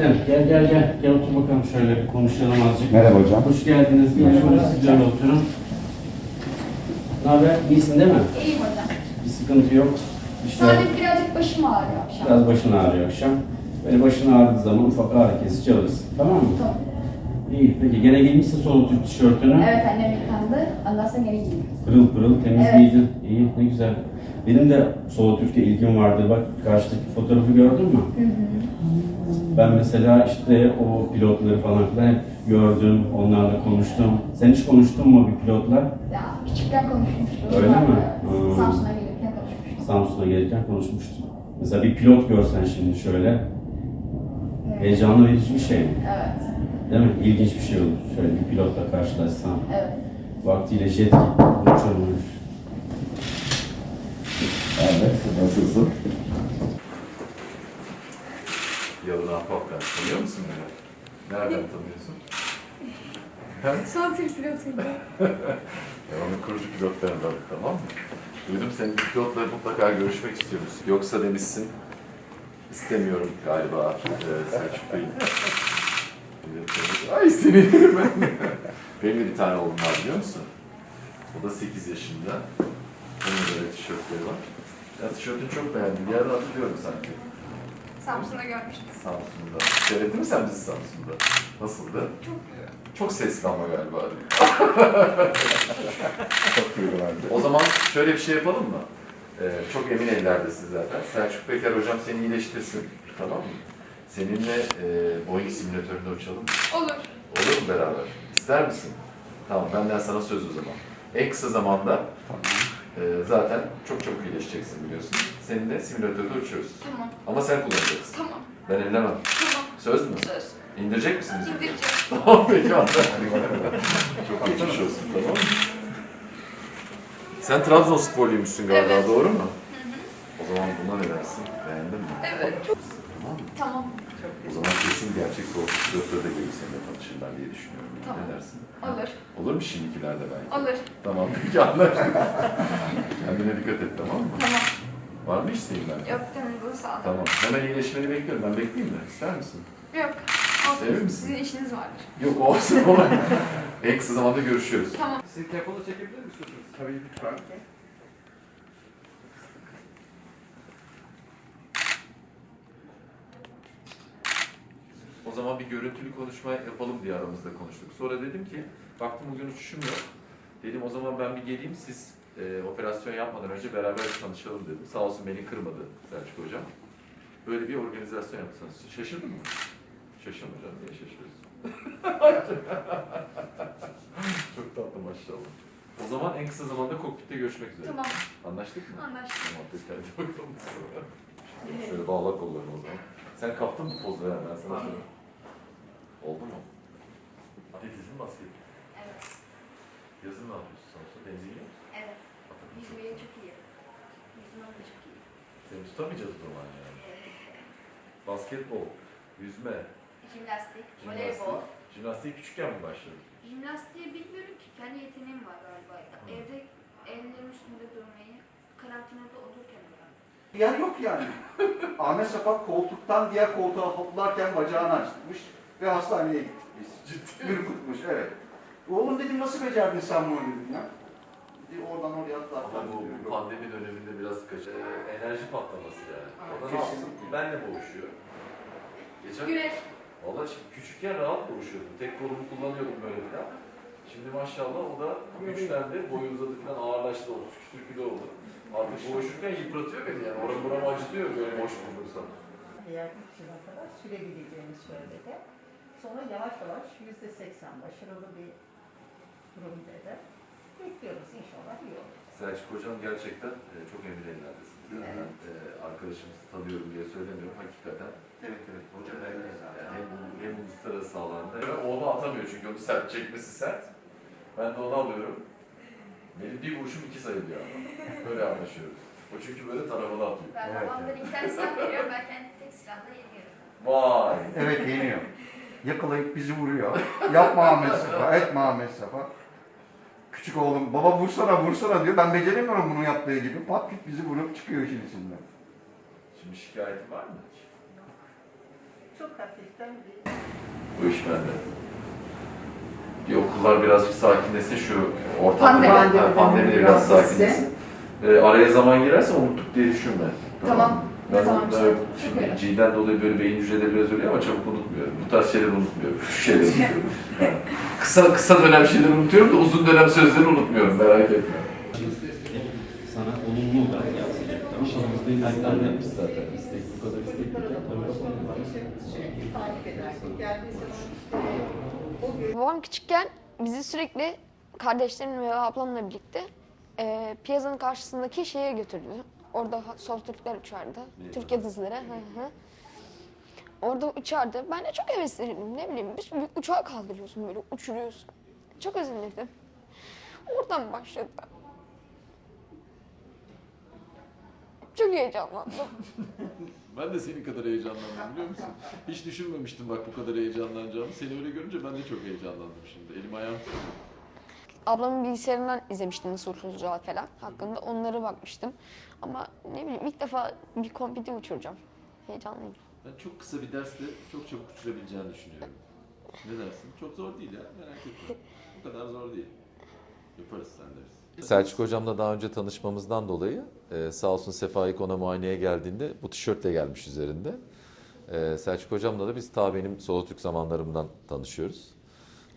Gel gel gel. Gel otur bakalım şöyle konuşalım azıcık. Merhaba hocam. Hoş geldiniz. Gelin böyle oturun. Ne haber? İyisin değil mi? İyiyim hocam. Bir sıkıntı yok. İşte Sadece birazcık başım ağrıyor akşam. biraz başın ağrıyor akşam. Böyle başın ağrıdığı zaman ufak ağrı kesici alırsın. Tamam mı? Tamam. İyi. Peki gene giymişsin solo Türk tişörtünü. Evet annem yıkandı. Ondan sonra geri giydim. Pırıl pırıl temiz Evet. giydin. İyi ne güzel. Benim de solo Türk'e ilgim vardı. Bak karşıdaki fotoğrafı gördün mü? Hı hı. Ben mesela işte o pilotları falan filan hep gördüm, onlarla konuştum. Sen hiç konuştun mu bir pilotla? Ya küçükken konuşmuştuk. Öyle mi? Hmm. Samsun'a gelirken konuşmuştuk. Samsun'a gelirken konuşmuştum. Mesela bir pilot görsen şimdi şöyle, Evet. heyecanlı verici bir şey. Evet. Değil mi? İlginç bir şey olur. Şöyle bir pilotla karşılaşsan. Evet. Vaktiyle jet gibi uçurmuş. Evet, nasılsın? Yalın Ahbap ben. Tanıyor musun beni? Nereden tanıyorsun? Son Türk pilotuydu. Ya onun kurucu pilotlarından tamam mı? Duydum senin pilotla mutlaka görüşmek istiyoruz. Yoksa demişsin, istemiyorum galiba e, Selçuk Bey'in. Ay seni ben. Benim de bir tane oğlum var biliyor musun? O da 8 yaşında. Onun da böyle tişörtleri var. Ya tişörtünü çok beğendim. Bir yerde hatırlıyorum sanki. Samsun'da görmüştük. Samsun'da. Seyrettin mi sen bizi Samsun'da? Nasıldı? Çok Çok sesli ama galiba. Çok duygulandım. O zaman şöyle bir şey yapalım mı? Ee, çok emin ellerdesin zaten. Selçuk Peker hocam seni iyileştirsin. Tamam mı? Seninle e, Boeing simülatöründe uçalım. Olur. Olur mu beraber? İster misin? Tamam benden sana söz o zaman. En kısa zamanda e, zaten çok çabuk iyileşeceksin biliyorsun. Seninle simülatörde uçuyoruz. Tamam. Ama sen kullanacaksın. Tamam. Ben ellemem. Tamam. Söz mü? Söz. İndirecek misin bizi? İndireceğim. Tamam peki. Çok geçmiş olsun tamam? Sen Trabzonsporluymuşsun galiba Evet. doğru mu? O zaman buna ne dersin? Beğendin mi? Evet. Çok... Tamam mı? Tamam. O zaman kesin gerçek soğuk pilotları da gelir seninle tanışırlar diye düşünüyorum. Tamam. Ne dersin? Olur. Olur mu şimdikilerde belki? Olur. Tamam peki anlaştık. Kendine dikkat et tamam mı? Tamam. Var mı isteğin ben? Yok canım bu sağ olun. Tamam. Hemen iyileşmeni bekliyorum. Ben bekleyeyim mi? İster misin? Yok. Emin Olsun. misin? Sizin işiniz vardır. Yok olsun en kısa zamanda görüşüyoruz. Tamam. Siz telefonu çekebilir misiniz? Tabii lütfen. O zaman bir görüntülü konuşma yapalım diye aramızda konuştuk. Sonra dedim ki, baktım bugün uçuşum yok. Dedim o zaman ben bir geleyim, siz e, operasyon yapmadan önce beraber tanışalım dedim. Sağ olsun beni kırmadı Selçuk Hocam. Böyle bir organizasyon yaptınız. Şaşırdın mı? Şaşırma hocam, niye şaşırıyorsun? Çok tatlı maşallah. O zaman en kısa zamanda kokpitte görüşmek üzere. Tamam. Anlaştık mı? Anlaştık. Tamam peki hadi bakalım. Şöyle bağla kollarını o zaman. Sen kaptın mı pozu ya ben sana söyleyeyim. Oldu mu? Atletizm basket. Evet. Yazın ne yapıyorsun Samsun? Denize gidiyor musun? Evet. Yüzmeye çok iyi. Yüzme de çok iyi. Seni tutamayacağız o zaman yani. Basketbol, yüzme, Jimnastik, jimnastik. voleybol. Jimnastiğe küçükken mi başladın? Jimnastiği bilmiyorum ki. Kendi yeteneğim var galiba. Evde ellerim üstünde durmayı, karantinada olurken öğrendim. Yer yok yani. Ahmet Safak koltuktan diğer koltuğa hoplarken bacağını açmış ve hastaneye gittik biz. Ciddi. Ürkütmüş, evet. Oğlum dedim nasıl becerdin sen bunu dedim ya. Bir oradan oraya atlar. Ama bu, bu pandemi döneminde biraz kaç e, enerji patlaması yani. Yapsın? Benle boğuşuyor. Geçen Güreş. Valla şimdi küçükken rahat boğuşuyordum. Tek kolumu kullanıyordum böyle falan. Şimdi maşallah o da güçlendi, boyu uzadı falan ağırlaştı, 30 küsür kilo oldu. Artık boğuşurken yıpratıyor beni yani. Oram buram acıtıyor böyle boş bulursam. Eğer 3 yıla kadar sürebileceğini söyledi. Sonra yavaş yavaş yüzde seksen başarılı bir durum dedi. Bekliyoruz inşallah iyi olur. Selçuk Hocam gerçekten e, çok emin ellerdesin. Ben e, arkadaşımızı tanıyorum diye söylemiyorum. Hakikaten Evet evet. Hoca hem, belli zaten. hem, hem uluslararası alanda. Onu atamıyor çünkü onu sert çekmesi sert. Ben de onu alıyorum. Benim bir vuruşum iki sayılıyor ama. Böyle anlaşıyoruz. O çünkü böyle taramalı atıyor. Ben babamdan iki tane silah veriyorum. Ben kendi tek silahla yeniyorum. Vay! Evet yeniyor. Yakalayıp bizi vuruyor. Yapma Ahmet Safa, etme Ahmet Safa. Küçük oğlum baba vursana vursana diyor. Ben beceremiyorum bunu yaptığı gibi. Pat küt bizi vurup çıkıyor işin içinden. Şimdi şikayetin var mı? Çok hafiften bir Bu iş bende. Bir okullar birazcık sakinleşse şu ortamda Pandemi. Pandemide biraz Biraz sakinleşsin. Ee, araya zaman girerse unuttuk diye düşünme. Tamam. Ben, şey- şimdi G'den dolayı böyle beyin hücreleri biraz ölüyor ama çabuk unutmuyorum. Bu tarz şeyleri unutmuyorum. Şu şeyleri unutuyorum. Yani kısa kısa dönem şeyleri unutuyorum da uzun dönem sözleri unutmuyorum merak etme. Sana olumlu olarak yansıyacak. Tamam mı? Biz de Aynen yapmış zaten. istek, bu kadar istek. o gün Babam küçükken bizi sürekli kardeşlerimle ve ablamla birlikte e, piyasanın karşısındaki şeye götürdü. Orada sol Türkler uçardı. Türk yıldızları. Hı hı. Orada uçardı. Ben de çok heveslenirdim. Ne bileyim bir, bir uçağı kaldırıyorsun böyle uçuruyorsun. Çok özenirdim. Oradan başladı. Çok heyecanlandım. Ben de senin kadar heyecanlandım biliyor musun? Hiç düşünmemiştim bak bu kadar heyecanlanacağımı. Seni öyle görünce ben de çok heyecanlandım şimdi. Elim ayağım titriyor. Ablamın bilgisayarından izlemiştim nasıl uçulacağı falan hakkında. Onlara bakmıştım. Ama ne bileyim ilk defa bir kompiti uçuracağım. Heyecanlıyım. Ben çok kısa bir dersle çok çabuk uçurabileceğini düşünüyorum. Ne dersin? Çok zor değil ya merak etme. Bu kadar zor değil. Yaparız sen de biz. Selçuk hocamla daha önce tanışmamızdan dolayı e, sağ olsun Sefa ilk ona muayeneye geldiğinde bu tişörtle gelmiş üzerinde. E, Selçuk hocamla da biz ta benim Solo Türk zamanlarımdan tanışıyoruz.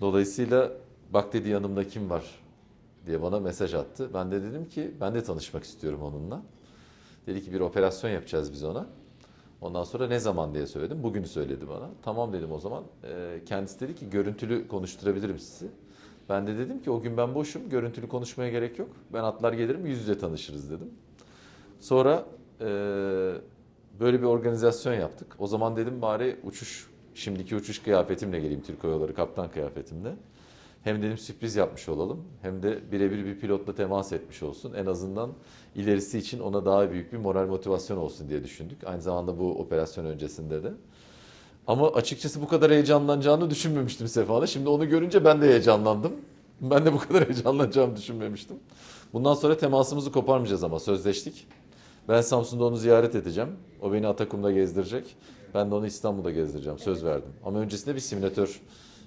Dolayısıyla bak dedi yanımda kim var diye bana mesaj attı. Ben de dedim ki ben de tanışmak istiyorum onunla. Dedi ki bir operasyon yapacağız biz ona. Ondan sonra ne zaman diye söyledim. Bugün söyledi bana. Tamam dedim o zaman. Ee, kendisi dedi ki görüntülü konuşturabilirim sizi. Ben de dedim ki o gün ben boşum. Görüntülü konuşmaya gerek yok. Ben atlar gelirim yüz yüze tanışırız dedim. Sonra e, böyle bir organizasyon yaptık. O zaman dedim bari uçuş, şimdiki uçuş kıyafetimle geleyim Türk Hava kaptan kıyafetimle. Hem dedim sürpriz yapmış olalım hem de birebir bir pilotla temas etmiş olsun. En azından ilerisi için ona daha büyük bir moral motivasyon olsun diye düşündük. Aynı zamanda bu operasyon öncesinde de. Ama açıkçası bu kadar heyecanlanacağını düşünmemiştim Sefa'da. Şimdi onu görünce ben de heyecanlandım. Ben de bu kadar heyecanlanacağımı düşünmemiştim. Bundan sonra temasımızı koparmayacağız ama sözleştik. Ben Samsun'da onu ziyaret edeceğim. O beni Atakum'da gezdirecek. Ben de onu İstanbul'da gezdireceğim. Söz verdim. Ama öncesinde bir simülatör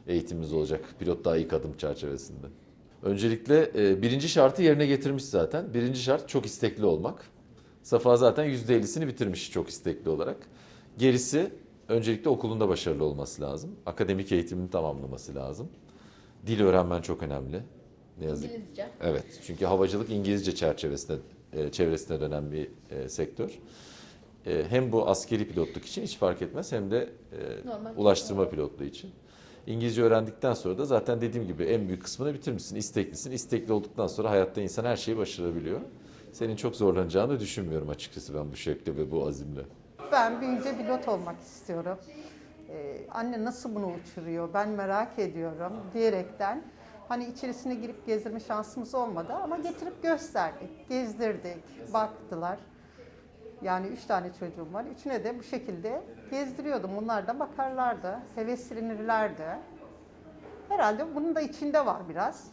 eğitimimiz olacak. Pilot daha ilk adım çerçevesinde. Öncelikle e, birinci şartı yerine getirmiş zaten. Birinci şart çok istekli olmak. Safa zaten %50'sini bitirmiş çok istekli olarak. Gerisi öncelikle okulunda başarılı olması lazım. Akademik eğitimini tamamlaması lazım. Dil öğrenmen çok önemli. Ne yazık. İngilizce. Evet. Çünkü havacılık İngilizce çerçevesinde e, çevresine dönen bir e, sektör. E, hem bu askeri pilotluk için hiç fark etmez hem de e, Normal ulaştırma pilotluğu için. İngilizce öğrendikten sonra da zaten dediğim gibi en büyük kısmını bitirmişsin. İsteklisin. İstekli olduktan sonra hayatta insan her şeyi başarabiliyor. Senin çok zorlanacağını düşünmüyorum açıkçası ben bu şekilde ve bu azimle. Ben büyüyünce pilot olmak istiyorum. Ee, anne nasıl bunu uçuruyor ben merak ediyorum diyerekten hani içerisine girip gezdirme şansımız olmadı ama getirip gösterdik, gezdirdik, baktılar. Yani üç tane çocuğum var. Üçüne de bu şekilde gezdiriyordum. Onlar da bakarlardı, heveslenirlerdi. Herhalde bunun da içinde var biraz.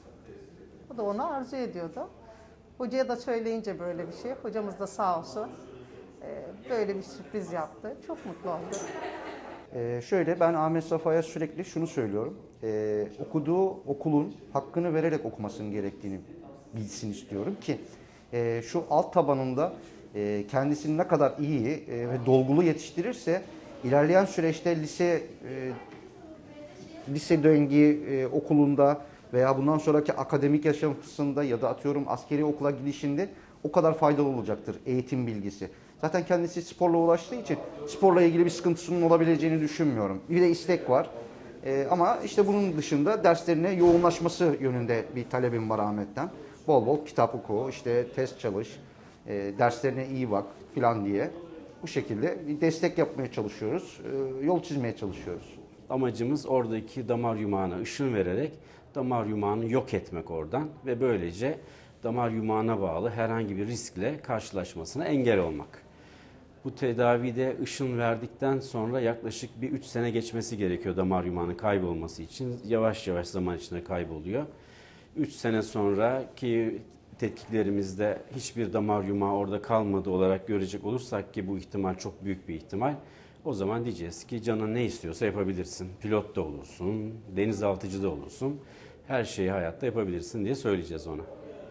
O da onu arzu ediyordu. Hocaya da söyleyince böyle bir şey. Hocamız da sağ olsun e, böyle bir sürpriz yaptı. Çok mutlu oldum. Ee, şöyle ben Ahmet Safa'ya sürekli şunu söylüyorum. Ee, okuduğu okulun hakkını vererek okumasının gerektiğini bilsin istiyorum ki e, şu alt tabanında e, kendisini ne kadar iyi e, ve dolgulu yetiştirirse ilerleyen süreçte lise e, lise döngü e, okulunda veya bundan sonraki akademik yaşantısında ya da atıyorum askeri okula gidişinde o kadar faydalı olacaktır eğitim bilgisi. Zaten kendisi sporla uğraştığı için sporla ilgili bir sıkıntısının olabileceğini düşünmüyorum. Bir de istek var. E, ama işte bunun dışında derslerine yoğunlaşması yönünde bir talebim var Ahmet'ten. Bol bol kitap oku, işte test çalış, e, derslerine iyi bak filan diye. Bu şekilde bir destek yapmaya çalışıyoruz, e, yol çizmeye çalışıyoruz. Amacımız oradaki damar yumağına ışın vererek damar yumağını yok etmek oradan ve böylece damar yumağına bağlı herhangi bir riskle karşılaşmasına engel olmak. Bu tedavide ışın verdikten sonra yaklaşık bir 3 sene geçmesi gerekiyor damar yumağının kaybolması için. Yavaş yavaş zaman içinde kayboluyor. 3 sene sonraki tetkiklerimizde hiçbir damar yumağı orada kalmadı olarak görecek olursak ki bu ihtimal çok büyük bir ihtimal. O zaman diyeceğiz ki canın ne istiyorsa yapabilirsin. Pilot da olursun, denizaltıcı da olursun. Her şeyi hayatta yapabilirsin diye söyleyeceğiz ona.